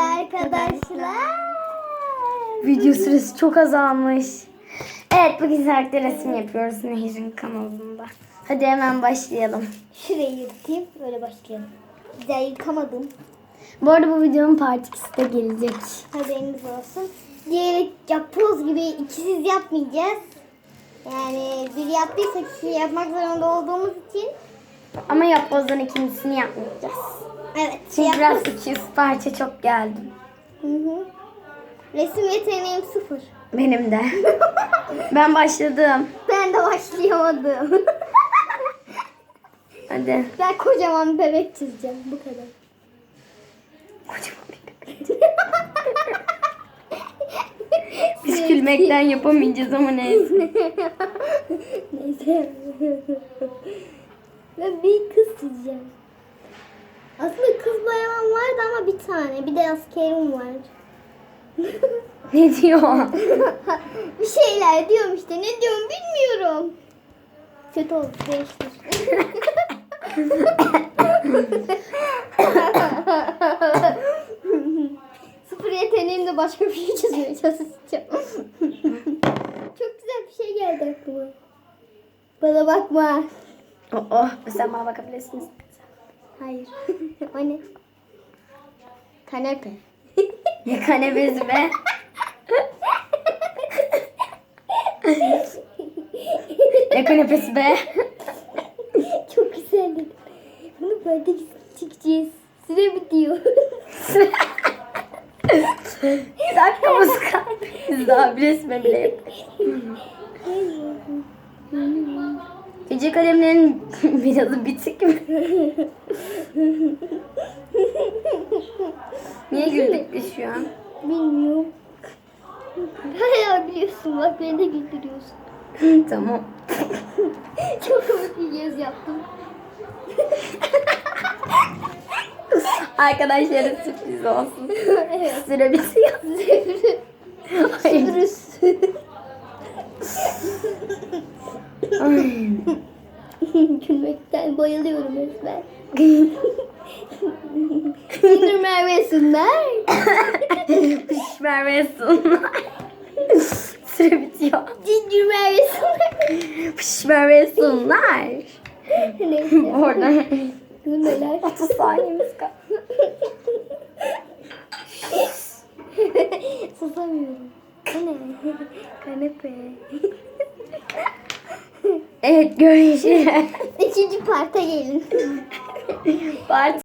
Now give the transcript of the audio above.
arkadaşlar. Video süresi çok azalmış. Evet bugün saatte resim yapıyoruz Nehir'in kanalında. Hadi hemen başlayalım. Şurayı yırtayım. Böyle başlayalım. Güzel yıkamadım. Bu arada bu videonun part 2'si de gelecek. Haberiniz olsun. Diğer yapboz gibi ikisiz yapmayacağız. Yani bir yaptıysak iki yapmak zorunda olduğumuz için. Ama yapbozdan ikincisini yapmayacağız. Evet. Çünkü biraz yapboz- 200 parça çok geldi. Hı hı. Resim yeteneğim sıfır. Benim de. ben başladım. Ben de başlayamadım. Hadi. ben kocaman bir bebek çizeceğim. Bu kadar. Kocaman bir bebek. Biz gülmekten yapamayacağız ama neyse. Neyse. ben bir kız çizeceğim. Aslında kız bayan vardı ama bir tane. Bir de askerim var. ne diyor? bir şeyler diyorum işte. Ne diyorum bilmiyorum. Kötü oldu. Değiştir. Sıfır yeteneğimle başka bir şey çizmeye çalışacağım. Çok güzel bir şey geldi aklıma. Bana bakma. Oh, oh. Sen bana bakabilirsiniz. Hayır. o ne? Kanepe. Ne kanebesi be. ne kanepesi be. Çok güzel dedim. Bunu böyle çekeceğiz. Süre bitiyor. Dakikamız kaldı. Biz daha bir resme bile yapıyoruz. Gece kalemlerin biraz bitik mi? An? Bilmiyorum. Hala biliyorsun bak beni de güldürüyorsun. tamam. Çok komik bir göz yaptım. Arkadaşlara sürpriz olsun. evet. Süre bitiyor. Hayır. Sürüs. Ay. Gülmekten bayılıyorum resmen. Sinir Merve'sinler. Merve sunlar. Süre bitiyor. Cincir Merve'sinler. Pış Merve sunlar. Neyse. Orada Gülmeler. 30 saniyemiz kaldı. Susamıyorum. Bu ne? Kanepe. Evet görüşürüz. Üçüncü parta gelin. Part